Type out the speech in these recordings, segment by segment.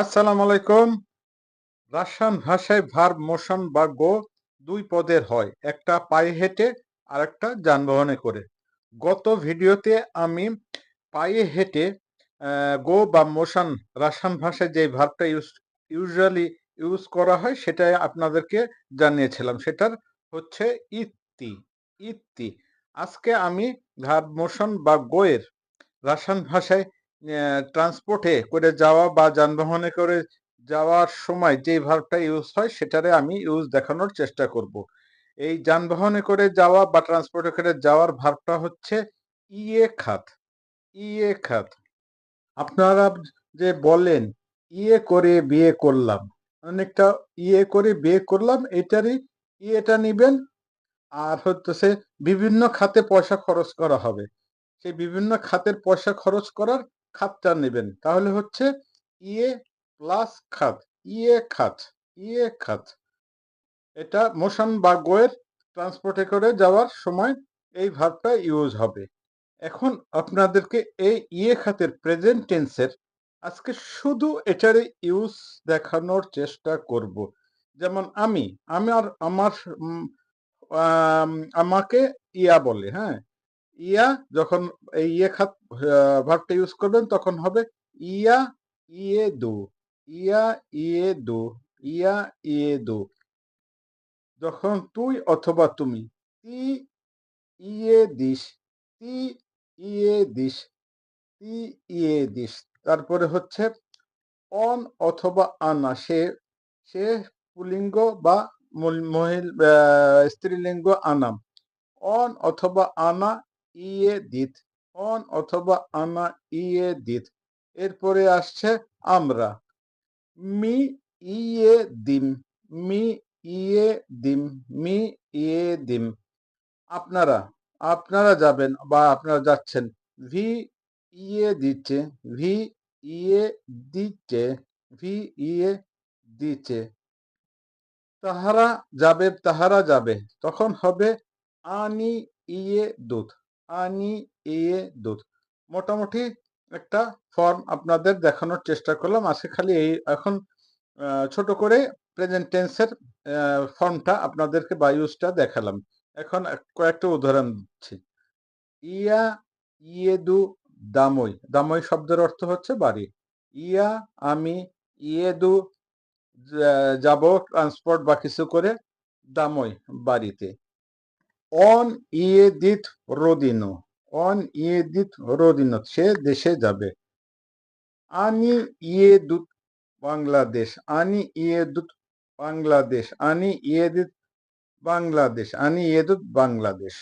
আসসালামু আলাইকুম। রাশিয়ান ভাষায় ভার মোশন বা গো দুই পদের হয়, একটা পায়ে হেঁটে আর একটা যানবাহনে করে। গত ভিডিওতে আমি পায়ে হেঁটে গো বা মোশন রাশিয়ান ভাষায় যে ভার্বটা ইউজ, ইউজুয়ালি ইউজ করা হয় সেটাই আপনাদেরকে জানিয়েছিলাম। সেটার হচ্ছে ইত্তি ইত্তি। আজকে আমি ভার্ব মোশন বা গোয়ের রাশিয়ান ভাষায় ট্রান্সপোর্টে করে যাওয়া বা যানবাহনে করে যাওয়ার সময় যে ভার্বটা ইউজ হয়, সেটারে আমি ইউজ দেখানোর চেষ্টা করব। এই যানবাহনে করে যাওয়া বা ট্রান্সপোর্টে করে যাওয়ার ভার্বটা হচ্ছে ইয়ে খাত। ইয়ে খাত। আপনারা যে বলেন ইয়ে করে বিয়ে করলাম, অনেকটা ইয়ে করে বিয়ে করলাম, এটারই ইয়েটা নিবেন, আর হচ্ছে বিভিন্ন খাতে পয়সা খরচ করা হবে। সেই বিভিন্ন খাতের পয়সা খরচ করার খাতটা নেবেন। তাহলে হচ্ছে ইয়ে প্লাস খাত ইয়ে খাত ইয়ে খাত এটা মোশন বা গোয়ের ট্রান্সপোর্টে করে যাওয়ার সময় এই ভাবটা ইউজ হবে। এখন আপনাদেরকে এই ইয়ে খাতের প্রেজেন্ট টেন্সের আজকে শুধু এটার ইউজ দেখানোর চেষ্টা করব। যেমন আমি, আমার আমার আমাকে ইয়া বলে হ্যাঁ? ইয়া যখন এই ইয়ে খাত ভার্বটা ইউজ করবেন, তখন হবে ইয়া ইয়ে দু, ইয়া ইয়ে দু, ইয়া ইয়ে দু। যখন তুই অথবা তুমি, তি ইয়ে দিস, তি ইয়ে দিস, তি ইয়ে দিস। তারপরে হচ্ছে অন অথবা আনা, সে সে পুলিঙ্গ বা মহিল স্ত্রীলিঙ্গ আনাম। অন অথবা আনা ইয়ে দিত। অন অথবা আনা ইয়ে দিত। এরপরে আসছে আমরা। মি ইয়ে দিম। মি ইয়ে দিম। মি ইয়ে দিম। আপনারা আপনারা যাবেন বা আপনারা যাচ্ছেন। ভি ইয়ে দিচ্ছে। ভি ইয়ে দিচ্ছে। ভি ইয়ে দিচ্ছে। তাহারা যাবে তাহারা যাবে। তখন হবে আনি ইয়ে দুধ। আনি ইয়ে দুধ। মোটামুটি একটা ফর্ম আপনাদের দেখানোর চেষ্টা করলাম। আজকে খালি এই, এখন ছোট করে প্রেজেন্ট টেন্সের ফর্মটা আপনাদেরকে বায়ুসটা দেখালাম। এখন কয়েকটা উদাহরণ দিচ্ছি। ইয়া ইয়েদু দামই। দামই শব্দের অর্থ হচ্ছে বাড়ি। ইয়া, আমি ইয়েদু যাব ট্রান্সপোর্ট বা কিছু করে, দামই, বাড়িতে। অন ইয়েদিত রোদিনো, অন ইয়েদিত রোদিনো, সে দেশে যাবে। আনি ইয়েদুত বাংলাদেশ, আনি ইয়েদুত বাংলাদেশ, আনি ইয়েদিত বাংলাদেশ, আনি ইয়েদুত বাংলাদেশ।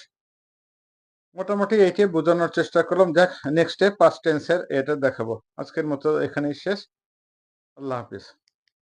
মোটামুটি এটি বোঝানোর চেষ্টা করলাম। যাক নেক্সট পাস্ট টেন্সের এটা দেখাবো। আজকের মতো এখানেই শেষ। আল্লাহ হাফিজ।